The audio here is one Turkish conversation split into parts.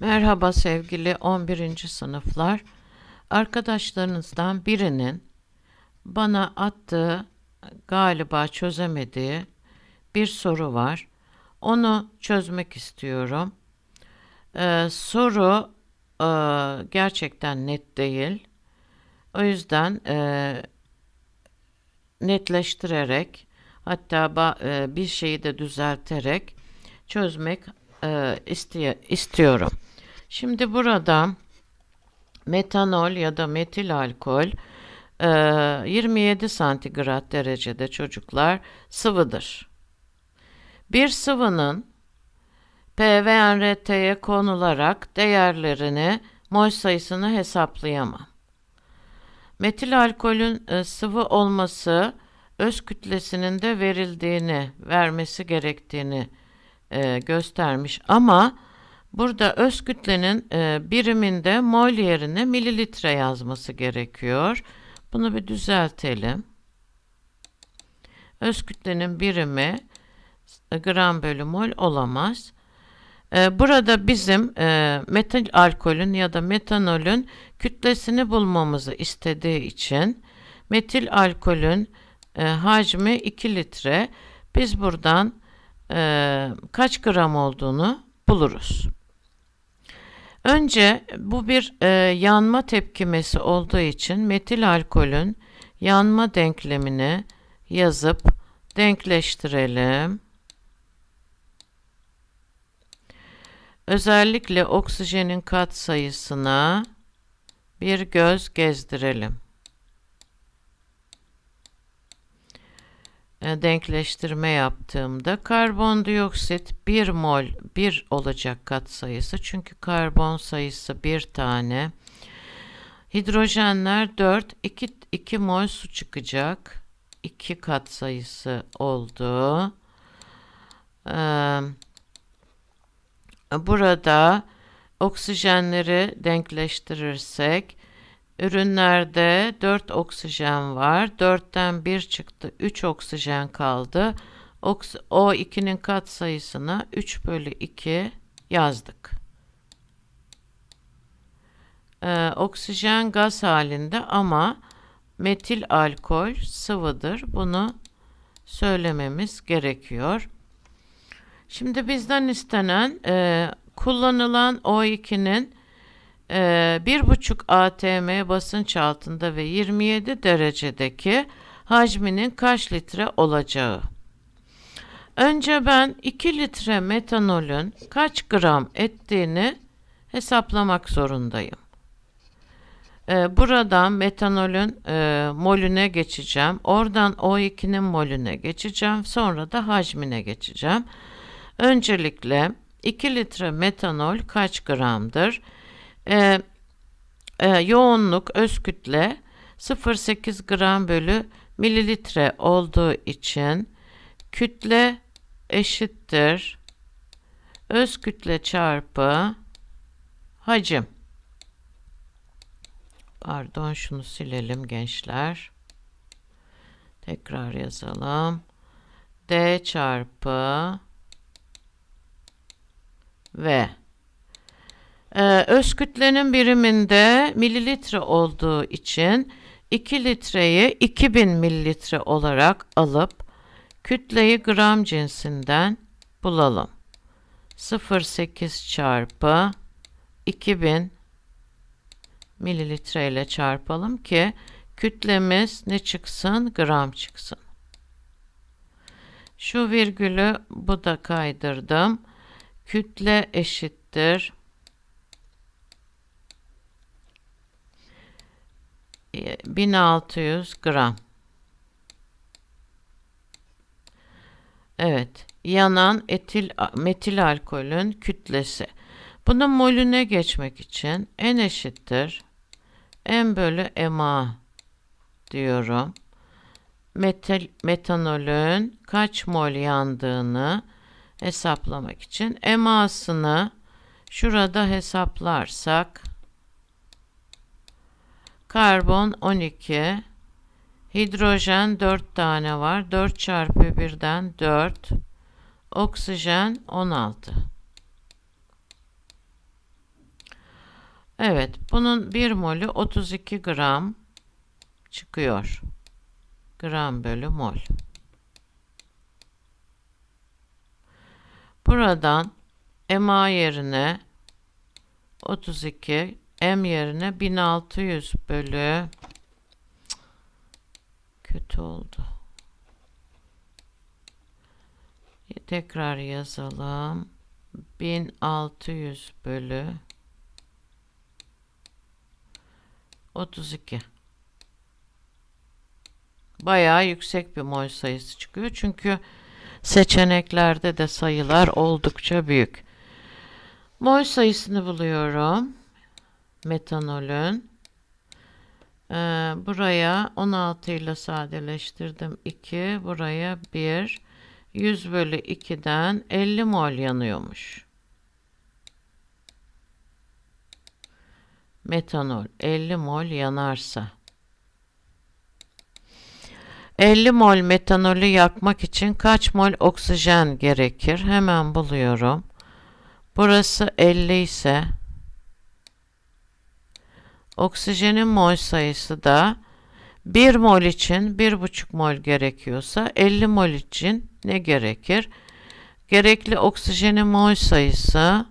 Merhaba sevgili 11. sınıflar. Arkadaşlarınızdan birinin bana attığı galiba çözemediği bir soru var. Onu çözmek istiyorum. Ee, soru e, gerçekten net değil. O yüzden e, netleştirerek hatta ba- e, bir şeyi de düzelterek çözmek e, isteye- istiyorum. Şimdi burada metanol ya da metil alkol e, 27 santigrat derecede çocuklar sıvıdır. Bir sıvının PVNRT'ye konularak değerlerini mol sayısını hesaplayamam. Metil alkolün e, sıvı olması öz kütlesinin de verildiğini, vermesi gerektiğini e, göstermiş ama burada öz kütlenin e, biriminde mol yerine mililitre yazması gerekiyor. Bunu bir düzeltelim. Öz kütlenin birimi e, gram bölü mol olamaz. E, burada bizim e, metal alkolün ya da metanolün kütlesini bulmamızı istediği için metil alkolün e, hacmi 2 litre. Biz buradan e, kaç gram olduğunu buluruz. Önce bu bir e, yanma tepkimesi olduğu için metil alkolün yanma denklemini yazıp denkleştirelim. Özellikle oksijenin kat sayısına bir göz gezdirelim. Denkleştirme yaptığımda karbondioksit 1 mol 1 olacak kat sayısı. Çünkü karbon sayısı 1 tane. Hidrojenler 4 2 2 mol su çıkacak. 2 kat sayısı oldu. Ee, burada oksijenleri denkleştirirsek Ürünlerde 4 oksijen var. 4'ten 1 çıktı. 3 oksijen kaldı. O2'nin kat sayısına 3 bölü 2 yazdık. Ee, oksijen gaz halinde ama metil alkol sıvıdır. Bunu söylememiz gerekiyor. Şimdi bizden istenen e, kullanılan O2'nin e, bir buçuk atm basınç altında ve 27 derecedeki hacminin kaç litre olacağı. Önce ben 2 litre metanolün kaç gram ettiğini hesaplamak zorundayım. Ee, buradan metanolün e, molüne geçeceğim. Oradan O2'nin molüne geçeceğim. Sonra da hacmine geçeceğim. Öncelikle 2 litre metanol kaç gramdır? E, e, yoğunluk öz kütle 0.8 gram bölü mililitre olduğu için kütle eşittir öz kütle çarpı hacim. Pardon şunu silelim gençler. Tekrar yazalım. D çarpı V ee, öz kütlenin biriminde mililitre olduğu için 2 litreyi 2000 mililitre olarak alıp kütleyi gram cinsinden bulalım. 0.8 çarpı 2000 mililitre ile çarpalım ki kütlemiz ne çıksın? Gram çıksın. Şu virgülü bu da kaydırdım. Kütle eşittir 1600 gram. Evet, yanan etil metil alkolün kütlesi. Bunun molüne geçmek için n eşittir n bölü ma diyorum. Metal, metanolün kaç mol yandığını hesaplamak için emasını şurada hesaplarsak Karbon 12. Hidrojen 4 tane var. 4 çarpı 1'den 4. Oksijen 16. Evet, bunun 1 molü 32 gram çıkıyor. Gram bölü mol. Buradan MA yerine 32, M yerine 1600 bölü kötü oldu. Tekrar yazalım. 1600 bölü 32. Bayağı yüksek bir mol sayısı çıkıyor. Çünkü seçeneklerde de sayılar oldukça büyük. Mol sayısını buluyorum. Metanolün. Ee, buraya 16 ile sadeleştirdim. 2. Buraya 1. 100 bölü 2'den 50 mol yanıyormuş. Metanol 50 mol yanarsa 50 mol metanolü yakmak için kaç mol oksijen gerekir? Hemen buluyorum. Burası 50 ise oksijenin mol sayısı da 1 mol için 1,5 mol gerekiyorsa 50 mol için ne gerekir? Gerekli oksijenin mol sayısı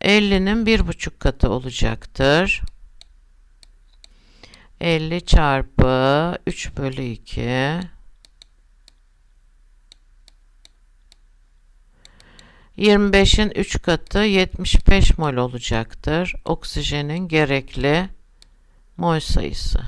50'nin 1,5 katı olacaktır. 50 çarpı 3 bölü 2 25'in 3 katı 75 mol olacaktır. Oksijenin gerekli mol sayısı.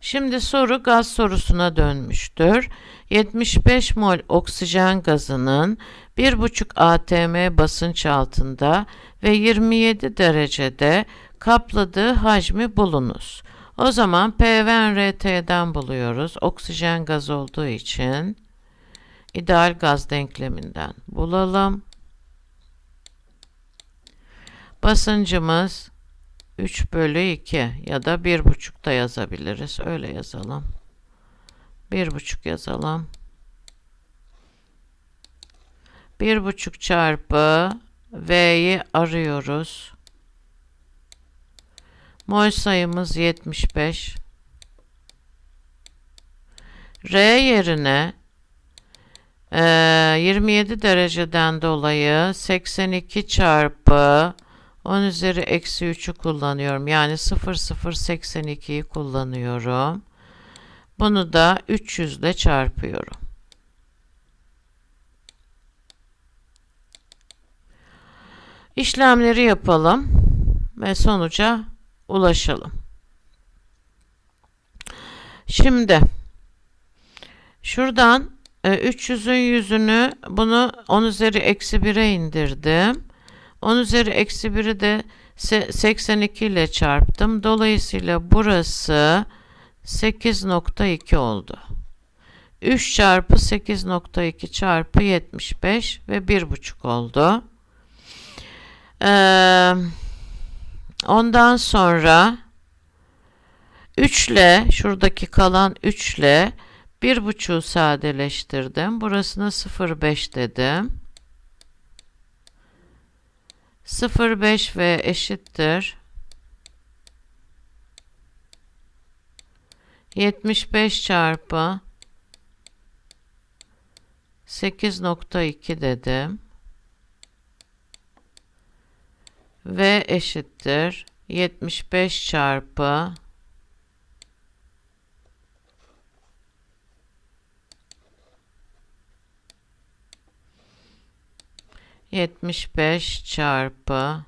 Şimdi soru gaz sorusuna dönmüştür. 75 mol oksijen gazının 1,5 atm basınç altında ve 27 derecede kapladığı hacmi bulunuz. O zaman PVNRT'den buluyoruz. Oksijen gaz olduğu için ideal gaz denkleminden bulalım. Basıncımız 3 bölü 2 ya da 1,5 da yazabiliriz. Öyle yazalım. 1,5 yazalım. 1,5 çarpı V'yi arıyoruz. Mol sayımız 75. R yerine e, 27 dereceden dolayı 82 çarpı 10 üzeri eksi 3'ü kullanıyorum. Yani 0082'yi kullanıyorum. Bunu da 300 ile çarpıyorum. İşlemleri yapalım ve sonuca ulaşalım. Şimdi şuradan 300'ün e, yüzünü bunu 10 üzeri eksi 1'e indirdim. 10 üzeri eksi 1'i de 82 ile çarptım. Dolayısıyla burası 8.2 oldu. 3 çarpı 8.2 çarpı 75 ve 1.5 oldu. Ee, ondan sonra 3 ile şuradaki kalan 3 ile 1.5'u sadeleştirdim. Burasına 0.5 dedim. 0,5 ve eşittir 75 çarpı 8.2 dedim. Ve eşittir 75 çarpı 75 çarpı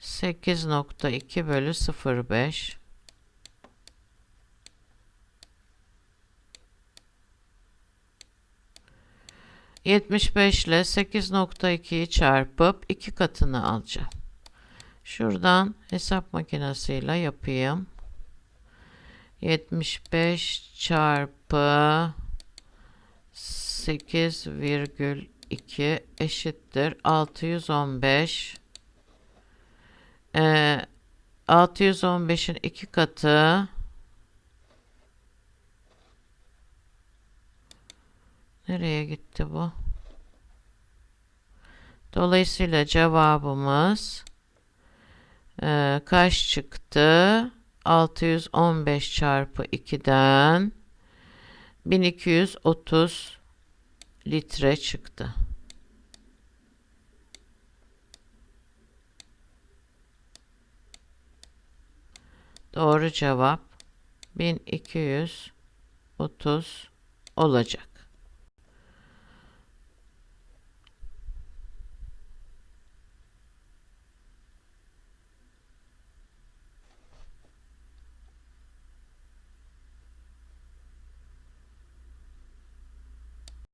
8.2 bölü 0.5 75 ile 8.2'yi çarpıp 2 katını alacağım. Şuradan hesap makinesiyle yapayım. 75 çarpı 8,2 eşittir 615 ee, 615'in iki katı nereye gitti bu Dolayısıyla cevabımız e, kaç çıktı? 615 çarpı 2'den 1230 litre çıktı. Doğru cevap 1230 olacak.